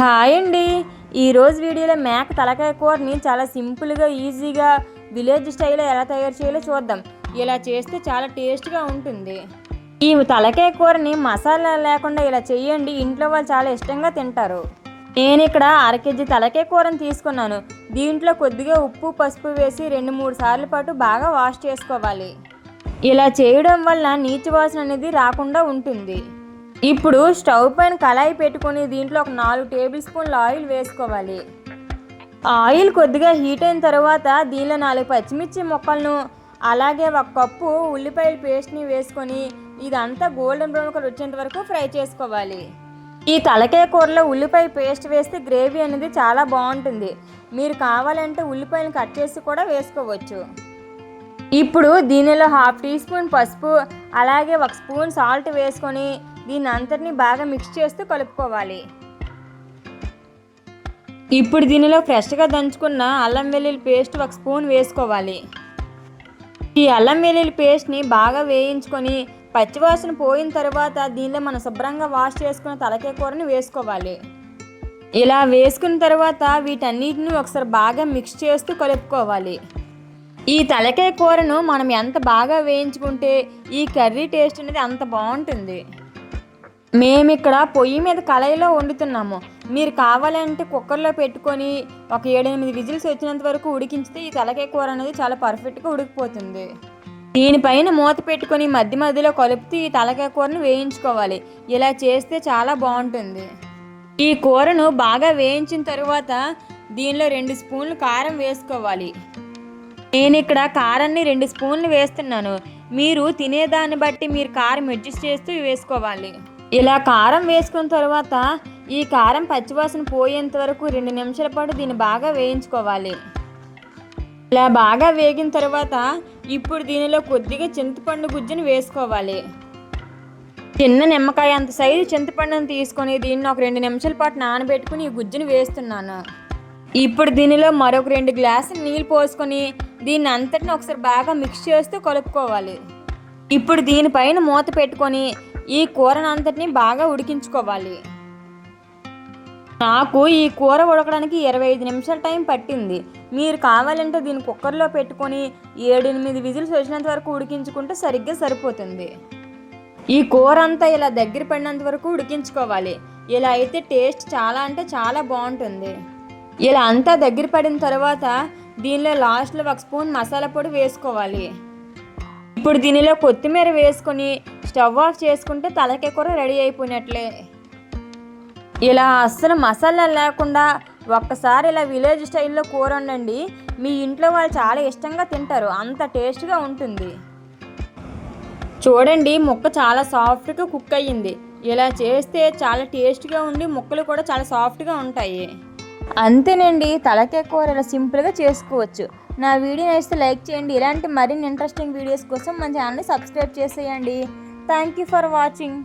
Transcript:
Hi అండి. ఈరోజు వీడియోలో మేక తలకాయ కూరని చాలా సింపుల్గా ఈజీగా విలేజ్ స్టైల్లో ఎలా తయారు చేయాలో చూద్దాం. ఇలా చేస్తే చాలా టేస్ట్గా ఉంటుంది. ఈ తలకాయ కూరని మసాలా లేకుండా ఇలా చేయండి. ఇంట్లో వాళ్ళు చాలా ఇష్టంగా తింటారు. నేను ఇక్కడ అర కేజీ తలకాయ కూరని తీసుకున్నాను. దీంట్లో కొద్దిగా ఉప్పు పసుపు వేసి రెండు మూడు సార్లు పాటు బాగా వాష్ చేసుకోవాలి. ఇలా చేయడం వల్ల నీచు వాసన అనేది రాకుండా ఉంటుంది. ఇప్పుడు స్టవ్ పైన కళాయి పెట్టుకొని దీంట్లో ఒక నాలుగు టేబుల్ స్పూన్ల ఆయిల్ వేసుకోవాలి. ఆయిల్ కొద్దిగా హీట్ అయిన తర్వాత దీనిలో నాలుగు పచ్చిమిర్చి ముక్కలను అలాగే ఒక కప్పు ఉల్లిపాయల పేస్ట్ని వేసుకొని ఇదంతా గోల్డెన్ బ్రౌన్ కలర్ వచ్చేంత వరకు ఫ్రై చేసుకోవాలి. ఈ తలకాయ కూరలో ఉల్లిపాయ పేస్ట్ వేస్తే గ్రేవీ అనేది చాలా బాగుంటుంది. మీరు కావాలంటే ఉల్లిపాయలను కట్ చేసి కూడా వేసుకోవచ్చు. ఇప్పుడు దీనిలో హాఫ్ టీ స్పూన్ పసుపు అలాగే ఒక స్పూన్ సాల్ట్ వేసుకొని దీని అంతటిని బాగా మిక్స్ చేస్తూ కలుపుకోవాలి. ఇప్పుడు దీనిలో ఫ్రెష్గా దంచుకున్న అల్లం వెల్లుల్లి పేస్ట్ ఒక స్పూన్ వేసుకోవాలి. ఈ అల్లం వెల్లుల్లి పేస్ట్ని బాగా వేయించుకొని పచ్చివాసన పోయిన తర్వాత దీనిలో మనం శుభ్రంగా వాష్ చేసుకున్న తలకాయ కూరని వేసుకోవాలి. ఇలా వేసుకున్న తర్వాత వీటన్నిటిని ఒకసారి బాగా మిక్స్ చేస్తూ కలుపుకోవాలి. ఈ తలకాయ కూరను మనం ఎంత బాగా వేయించుకుంటే ఈ కర్రీ టేస్ట్ అనేది అంత బాగుంటుంది. మేము ఇక్కడ పొయ్యి మీద కళాయిలో వండుతున్నాము. మీరు కావాలంటే కుక్కర్లో పెట్టుకొని ఒక ఏడెనిమిది విజిల్స్ వచ్చినంత వరకు ఉడికించితే ఈ తలకాయ కూర అనేది చాలా పర్ఫెక్ట్గా ఉడికిపోతుంది. దీనిపైన మూత పెట్టుకొని మధ్య మధ్యలో కలుపుతూ ఈ తలకాయ కూరను వేయించుకోవాలి. ఇలా చేస్తే చాలా బాగుంటుంది. ఈ కూరను బాగా వేయించిన తరువాత దీనిలో రెండు స్పూన్లు కారం వేసుకోవాలి. నేను ఇక్కడ కారాన్ని రెండు స్పూన్లు వేస్తున్నాను. మీరు తినేదాన్ని బట్టి మీరు కారం అడ్జస్ట్ చేస్తూ వేసుకోవాలి. ఇలా కారం వేసుకున్న తర్వాత ఈ కారం పచ్చివాసన పోయేంత వరకు రెండు నిమిషాల పాటు దీన్ని బాగా వేయించుకోవాలి. ఇలా బాగా వేగిన తర్వాత ఇప్పుడు దీనిలో కొద్దిగా చింతపండు గుజ్జుని వేసుకోవాలి. చిన్న నిమ్మకాయ అంత సైజు చింతపండుని తీసుకొని దీన్ని ఒక రెండు నిమిషాల పాటు నానబెట్టుకుని ఈ గుజ్జుని వేస్తున్నాను. ఇప్పుడు దీనిలో మరొక రెండు గ్లాసులు నీళ్ళు పోసుకొని దీన్ని అంతటిని ఒకసారి బాగా మిక్స్ చేస్తూ కలుపుకోవాలి. ఇప్పుడు దీనిపైన మూత పెట్టుకొని ఈ కూరనంతటిని బాగా ఉడికించుకోవాలి. నాకు ఈ కూర ఉడకడానికి ఇరవై ఐదు నిమిషాల టైం పట్టింది. మీరు కావాలంటే దీన్ని కుక్కర్లో పెట్టుకొని ఏడెనిమిది విజిల్స్ వచ్చినంత వరకు ఉడికించుకుంటే సరిగ్గా సరిపోతుంది. ఈ కూర అంతా ఇలా దగ్గర పడినంత వరకు ఉడికించుకోవాలి. ఇలా అయితే టేస్ట్ చాలా అంటే చాలా బాగుంటుంది. ఇలా అంతా దగ్గర పడిన తర్వాత దీనిలో లాస్ట్లో ఒక స్పూన్ మసాలా పొడి వేసుకోవాలి. ఇప్పుడు దీనిలో కొత్తిమీర వేసుకొని స్టవ్ ఆఫ్ చేసుకుంటే తలకాయ కూర రెడీ అయిపోయినట్లే. ఇలా అస్సలు మసాలా లేకుండా ఒక్కసారి ఇలా విలేజ్ స్టైల్లో కూర వండండి. మీ ఇంట్లో వాళ్ళు చాలా ఇష్టంగా తింటారు. అంత టేస్ట్గా ఉంటుంది. చూడండి ముక్క చాలా సాఫ్ట్గా కుక్ అయ్యింది. ఇలా చేస్తే చాలా టేస్ట్గా ఉండి ముక్కలు కూడా చాలా సాఫ్ట్గా ఉంటాయి. అంతేనండి తలకే కూరలు సింపుల్గా చేసుకోవచ్చు. నా వీడియో నచ్చితే లైక్ చేయండి. ఇలాంటి మరిన్ని ఇంట్రెస్టింగ్ వీడియోస్ కోసం మన ఛానల్ని సబ్స్క్రైబ్ చేసేయండి. Thank you for watching.